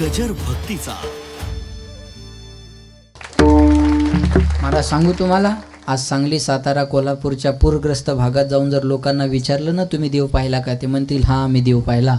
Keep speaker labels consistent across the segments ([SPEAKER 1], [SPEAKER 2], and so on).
[SPEAKER 1] गजर भक्तीचा.
[SPEAKER 2] मला सांगू तुम्हाला आज सांगली सातारा कोल्हापूरच्या पूरग्रस्त भागात जाऊन जर लोकांना विचारलं ना तुम्ही देव पाहिला का? ते म्हणतील हा आम्ही देव पाहिला.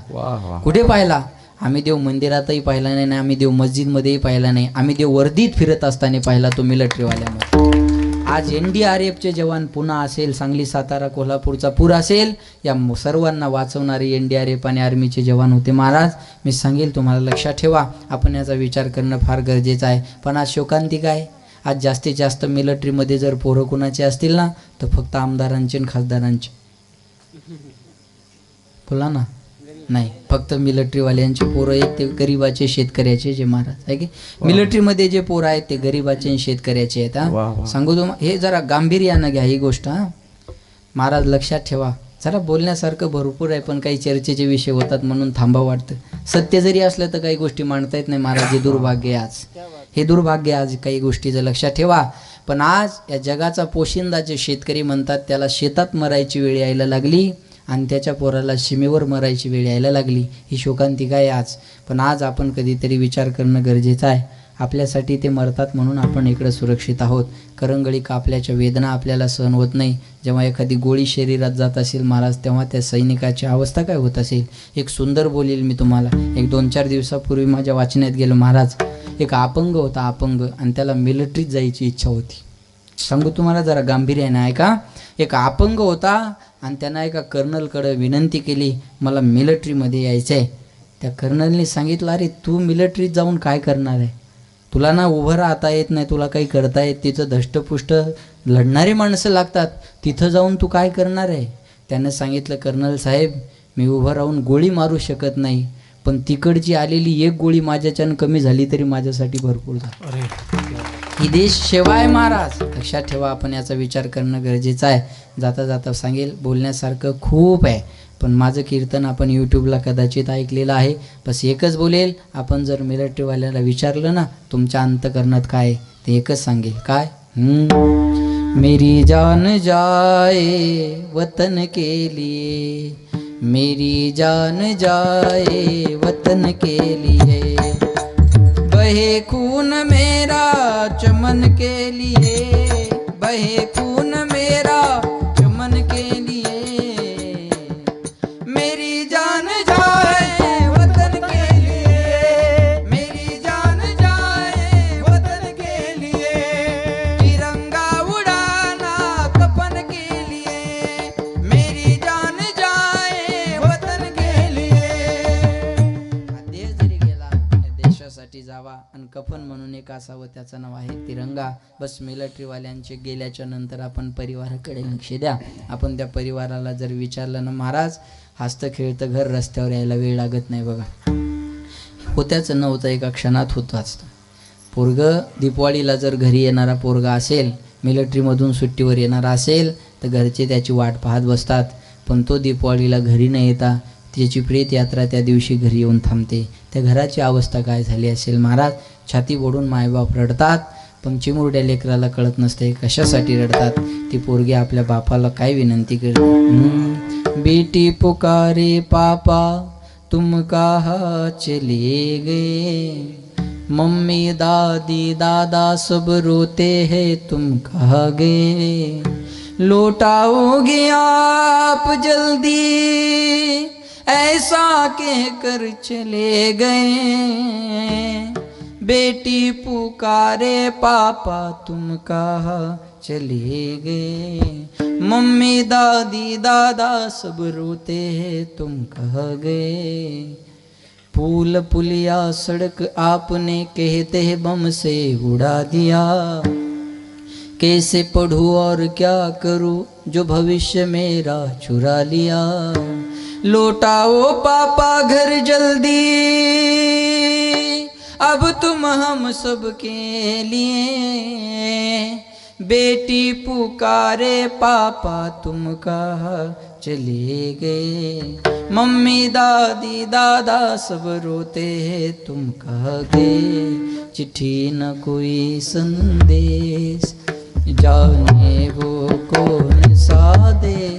[SPEAKER 2] कुठे पाहिला? आम्ही देव मंदिरातही पाहिला नाही आम्ही देव मस्जिदमध्येही पाहिला नाही. आम्ही देव वर्दीत फिरत असताना पाहिला तो मिलिटरीवाल्यामध्ये. आज एन डी आर एफचे जवान पुन्हा असेल सांगली सातारा कोल्हापूरचा पूर असेल या सर्वांना वाचवणारे एन डी आर एफ आणि आर्मीचे जवान होते महाराज. मी सांगेल तुम्हाला लक्षात ठेवा आपण याचा विचार करणं फार गरजेचं आहे. पण आज शोकांतिक आहे आज जास्तीत जास्त मिलिटरीमध्ये जर पोरं कुणाचे असतील ना तर फक्त आमदारांचे आणि खासदारांचे. बोला ना. नाही फक्त मिलिटरीवाल्यांचे पोरं आहेत ते गरिबाचे शेतकऱ्याचे जे महाराज आहे की? मिलिटरीमध्ये जे पोरं आहेत ते गरिबाचे आणि शेतकऱ्याचे आहेत हा? सांगू तुम्हाला हे जरा गांभीर्यानं घ्या ही गोष्ट हा? महाराज लक्षात ठेवा. जरा बोलण्यासारखं भरपूर आहे पण काही चर्चेचे विषय होतात म्हणून थांबा वाटतं. सत्य जरी असलं तर काही गोष्टी मांडता येत नाही महाराज हे दुर्भाग्य आज. हे दुर्भाग्य आज काही गोष्टीचं लक्षात ठेवा. पण आज या जगाचा पोशिंदा जे शेतकरी म्हणतात त्याला शेतात मरायची वेळ यायला लागली. आणि त्याच्या पोराला सीमेवर मरायची वेळ यायला लागली. ही शोकांतिका आहे आज? पण आज आपण कधीतरी विचार करणं गरजेचं आहे. आपल्यासाठी ते मरतात म्हणून आपण इकडं सुरक्षित आहोत. करंगळी कापल्याच्या वेदना आपल्याला सहन होत नाही. जेव्हा एखादी गोळी शरीरात जात असेल महाराज तेव्हा त्या सैनिकाची अवस्था काय होत असेल? एक सुंदर बोलील मी तुम्हाला. एक दोन चार दिवसापूर्वी माझ्या वाचण्यात गेलो महाराज. एक अपंग होता अपंग आणि त्याला मिलिटरीत जायची इच्छा होती. सांगू तुम्हाला जरा गांभीर्याने ऐका. एक अपंग होता आणि त्यांना एका कर्नलकडं विनंती केली मला मिलिटरीमध्ये यायचं आहे त्या कर्नलने सांगितलं अरे तू मिलिटरीत जाऊन काय करणार आहे? तुला ना उभं राहता येत नाही तुला काही करता येत तिथं धष्टपुष्ट लढणारी माणसं लागतात. तिथं जाऊन तू काय करणार आहे? त्यानं सांगितलं कर्नल साहेब मी उभं राहून गोळी मारू शकत नाही पण तिकडची आलेली एक गोळी माझ्याच्यानं कमी झाली तरी माझ्यासाठी भरपूर झाली. ही देश महाराज. लक्षात ठेवा आपण याचा विचार करणं गरजेचं आहे. जाता जाता सांगेल बोलण्यासारखं खूप आहे. पण माझं कीर्तन आपण यूट्यूबला कदाचित ऐकलेलं आहे. बस एकच बोलेल आपण जर मिलिटरीवाल्याला विचारलं ना तुमच्या अंतकरणात काय ते एकच सांगेल. काय? मेरी जान जाए वतन के लिए. मेरी जान जाए वतन के लिए. मन के लिए बहे खून आणि कफन म्हणून एक असावं त्याचं नाव आहे तिरंगा. बस मिलिटरीवाल्यांचे गेल्याच्यानंतर आपण परिवाराकडे लक्ष द्या. आपण त्या परिवाराला जर विचारलं ना महाराज हसतं खेळतं घर रस्त्यावर यायला वेळ लागत नाही बघा. होत्याचं नव्हतं एका क्षणात होतं असतं. पोरग दीपवाळीला जर घरी येणारा पोरगा असेल मिलिटरीमधून सुट्टीवर येणारा असेल तर घरचे त्याची वाट पाहत बसतात. पण तो दीपवाळीला घरी न येता त्याची प्रेत यात्रा त्या दिवशी घरी येऊन थांबते. त्या घराची अवस्था काय झाली असेल महाराज? छाती ओढून मायबाप रडतात. पण चिमुरड्या लेकराला कळत नसते कशासाठी रडतात. ती पोरगी आपल्या बापाला काय विनंती करते? बेटी पुकारे पापा तुम कहा चले गए? मम्मी दादी दादा सब रोते हैं तुम कहा गए? लौटाओगे आप जल्दी? ऐसा कह कर चले गए। बेटी पुकारे, पापा तुम कहा चले गए। मम्मी, दादी, दादा सब रोते हैं, तुम कह गए। पुल पुलिया सड़क आपने कहते बम से उड़ा दिया। कैसे पढ़ूं और क्या करूँ, जो भविष्य मेरा चुरा लिया। लौटाओ पापा घर जल्दी। अब तुम हम सब के लिए। बेटी पुकारे पापा तुम कहा चले गए। मम्मी, दादी, दादा सब रोते हैं तुम कहा गए चिट्ठी न कोई संदेश, जाने वो कौन सा देश?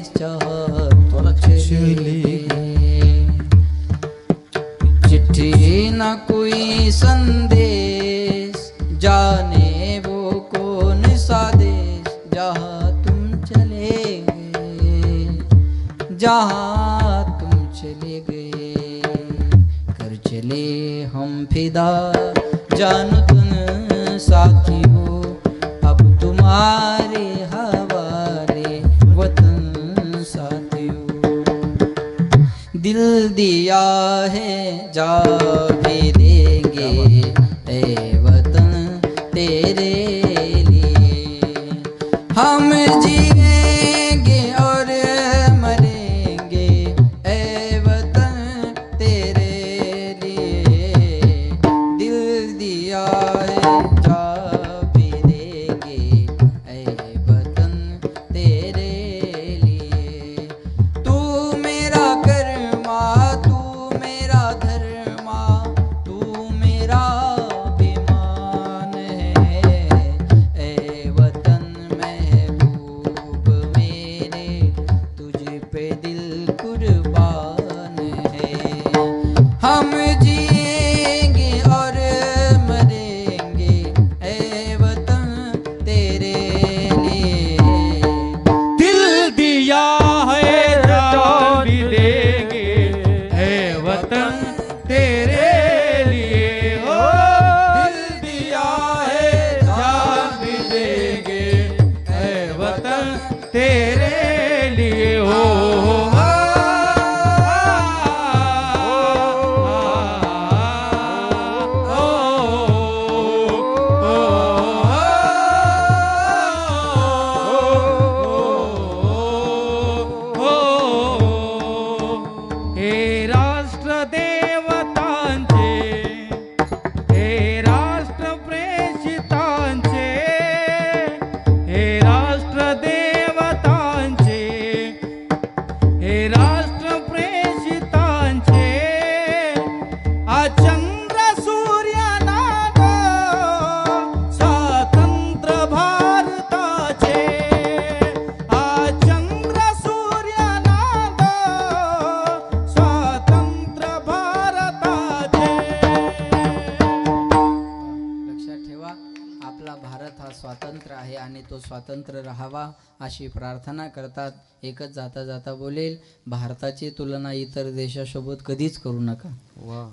[SPEAKER 3] स्वातंत्र्य
[SPEAKER 2] राहावा अशी प्रार्थना करतात. एकच जाता जाता बोलेल भारताची तुलना इतर देशासोबत कधीच करू नका.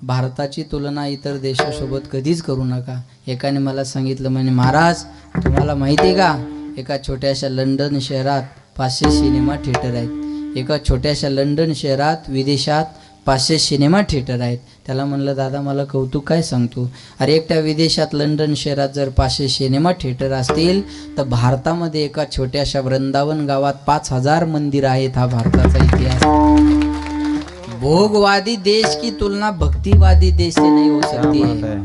[SPEAKER 2] भारताची तुलना इतर देशासोबत कधीच करू नका. एकाने मला सांगितलं म्हणे महाराज तुम्हाला माहिती आहे का? एका छोट्याशा लंडन शहरात पाचशे सिनेमा थिएटर आहेत. एका छोट्याशा लंडन शहरात विदेशात पाचशे सिनेमा थिएटर आहेत. त्याला म्हणलं दादा मला कौतुक काय सांगतो? अरे एकट्या विदेशात लंडन शहरात जर पाचशे सिनेमा थिएटर असतील तर भारतामध्ये एका छोट्याशा वृंदावन गावात पाच हजार मंदिर आहेत हा भारताचा इतिहास. भोगवादी देश की तुलना भक्तिवादी देश से नहीं हो सकती है।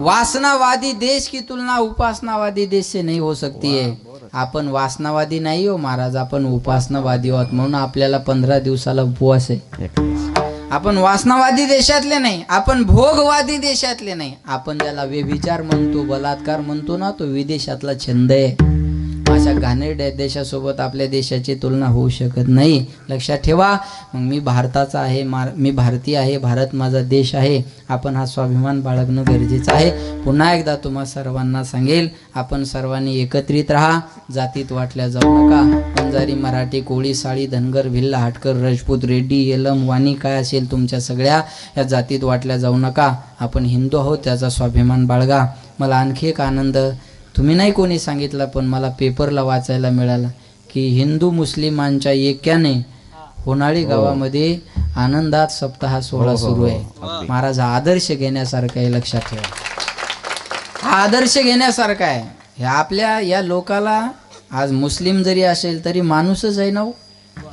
[SPEAKER 2] वासनावादी देश की तुलना उपासनावादी देश से नहीं हो सकती है। आपण वासनावादी नाही हो महाराज आपण उपासनावादी आहोत म्हणून आपल्याला पंधरा दिवसाला उपवास आहे. आपण वासनावादी देशातले नाही आपण भोगवादी देशातले नाही. आपण ज्याला व्यभिचार म्हणतो बलात्कार म्हणतो ना तो विदेशातला छंद आहे. अशा घाणेरड्या देशासोबत आपल्या देशाची तुलना होऊ शकत नाही. लक्षात ठेवा मग मी भारताचा आहे मार मी भारतीय आहे भारत माझा देश आहे. आपण हा स्वाभिमान बाळगणं गरजेचं आहे. पुन्हा एकदा तुम्हा सर्वांना सांगेल आपण सर्वांनी एकत्रित राहा जातीत वाटल्या जाऊ नका. पंजारी मराठी कोळी साळी धनगर भिल्ला हाटकर राजपूत रेड्डी येलम वाणी काय असेल तुमच्या सगळ्या या जातीत वाटल्या जाऊ नका. आपण हिंदू आहोत त्याचा स्वाभिमान बाळगा. मला आणखी एक आनंद तुम्ही नाही कोणी सांगितलं पण मला पेपरला वाचायला मिळाला की हिंदू मुस्लिमांच्या एक्याने होणाळी गावामध्ये आनंदात सप्ताह सोहळा सुरू आहे. महाराज हा आदर्श घेण्यासारखा आहे लक्षात ठेवा. हा आदर्श घेण्यासारखा आहे. हे आपल्या या लोकाला आज मुस्लिम जरी असेल तरी माणूसच आहे ना हो.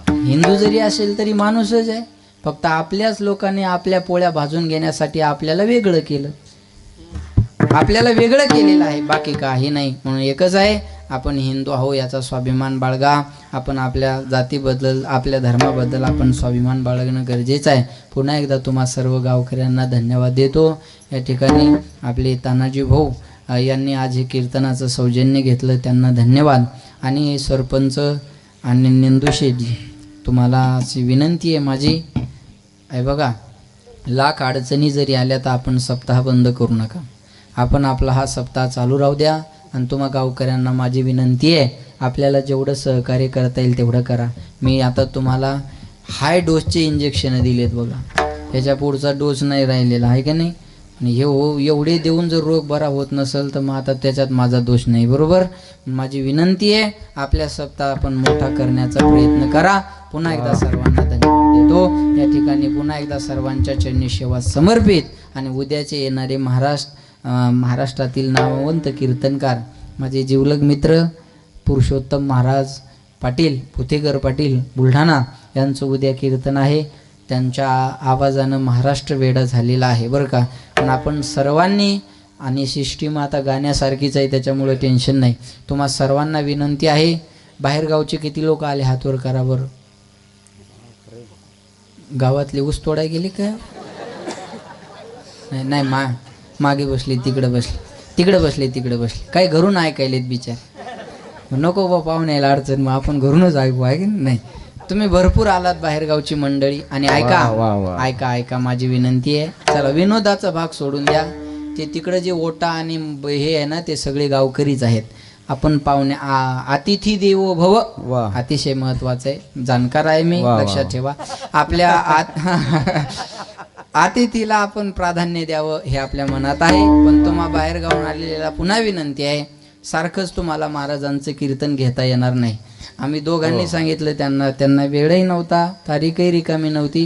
[SPEAKER 2] हिंदू जरी असेल तरी माणूसच आहे. फक्त आपल्याच लोकांनी आपल्या पोळ्या भाजून घेण्यासाठी आपल्याला वेगळं केलं. आपल्याला वेगळं केलेलं आहे. बाकी काही नाही. म्हणून एकच आहे आपण हिंदू आहो याचा स्वाभिमान बाळगा. आपण आपल्या जातीबद्दल आपल्या धर्माबद्दल आपण स्वाभिमान बाळगणं गरजेचं आहे. पुन्हा एकदा तुम्हा सर्व गावकऱ्यांना धन्यवाद देतो. या ठिकाणी आपले तानाजी भाऊ यांनी आज हे कीर्तनाचं सौजन्य घेतलं. त्यांना धन्यवाद. आणि सरपंच आणि निंदुशेजी तुम्हाला अशी विनंती आहे माझी. आहे बघा लाख अडचणी जरी आल्या तर आपण सप्ताह बंद करू नका. आपण आपला हा सप्ताह चालू राहू द्या. आणि तुम्हा गावकऱ्यांना माझी विनंती आहे आपल्याला जेवढं सहकार्य करता येईल तेवढं करा. मी आता तुम्हाला हाय डोसचे इंजेक्शन दिलेत बघा. ह्याच्या पुढचा डोस नाही राहिलेला आहे का नाही? आणि हे हो एवढे देऊन जर रोग बरा होत नसेल तर मग आता त्याच्यात माझा दोष नाही बरोबर? माझी विनंती आहे आपल्या सप्ताह आपण मोठा करण्याचा प्रयत्न करा. पुन्हा एकदा सर्वांना धन्यवाद देतो. या ठिकाणी पुन्हा एकदा सर्वांच्या चरणी सेवा समर्पित. आणि उद्याचे येणारे महाराष्ट्र महाराष्ट्रातील नामवंत कीर्तनकार माझे जिवलग मित्र पुरुषोत्तम महाराज पाटील पुथेकर पाटील बुलढाणा यांचं उद्या कीर्तन आहे. त्यांच्या आवाजानं महाराष्ट्र वेडा झालेला आहे बरं का. पण आपण सर्वांनी आणि सिस्टीम आता गाण्यासारखीच आहे त्याच्यामुळे टेन्शन नाही. तुम्हा सर्वांना विनंती आहे बाहेरगावचे किती लोक आले हातवर करा गावातले ऊस तोडाय गेले का? नाही नाही मा मागे बसले तिकडे बसले तिकडे बसले तिकडे बसले. काय घरून ऐकायलेत बिचार. नको बा पाहुण्याला अडचण मग आपण घरूनच ऐकू आहे की नाही? तुम्ही भरपूर आलात बाहेरगावची मंडळी आणि ऐका ऐका ऐका माझी विनंती आहे. चला विनोदाचा भाग सोडून द्या. ते तिकडे जे ओटा आणि हे आहे ना ते सगळे गावकरीच आहेत. आपण पाहुणे अतिथी देवो भव. अतिशय महत्वाचं आहे. जाणकार आहे मी लक्षात ठेवा. आपल्या आत अतिथीला आपण प्राधान्य द्यावं हे आपल्या मनात आहे. पण तुम्हा बाहेर गावून आलेल्याला पुन्हा विनंती आहे सारखंच तुम्हाला महाराजांचं कीर्तन घेता येणार नाही. आम्ही दोघांनी सांगितलं त्यांना त्यांना वेळही नव्हता तारीखही रिकामी नव्हती.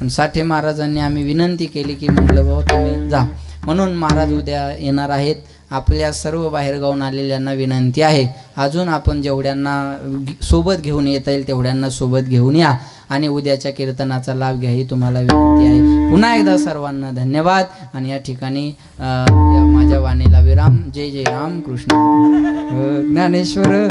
[SPEAKER 2] पण साठे महाराजांनी आम्ही विनंती केली की म्हटलं बाबा तुम्ही जा. म्हणून महाराज उद्या येणार आहेत. आपल्या सर्व बाहेरगावून आलेल्यांना विनंती आहे. अजून आपण जेवढ्यांना सोबत घेऊन येता येईल तेवढ्यांना सोबत घेऊन या. आणि उद्याच्या कीर्तनाचा लाभ घ्या ही तुम्हाला विनंती आहे. पुन्हा एकदा सर्वांना धन्यवाद. आणि या ठिकाणी अं, माझ्या वाणीला विराम. जय जय राम कृष्ण. ज्ञानेश्वर.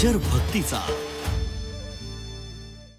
[SPEAKER 2] ज्ञानराज
[SPEAKER 1] भक्तीचा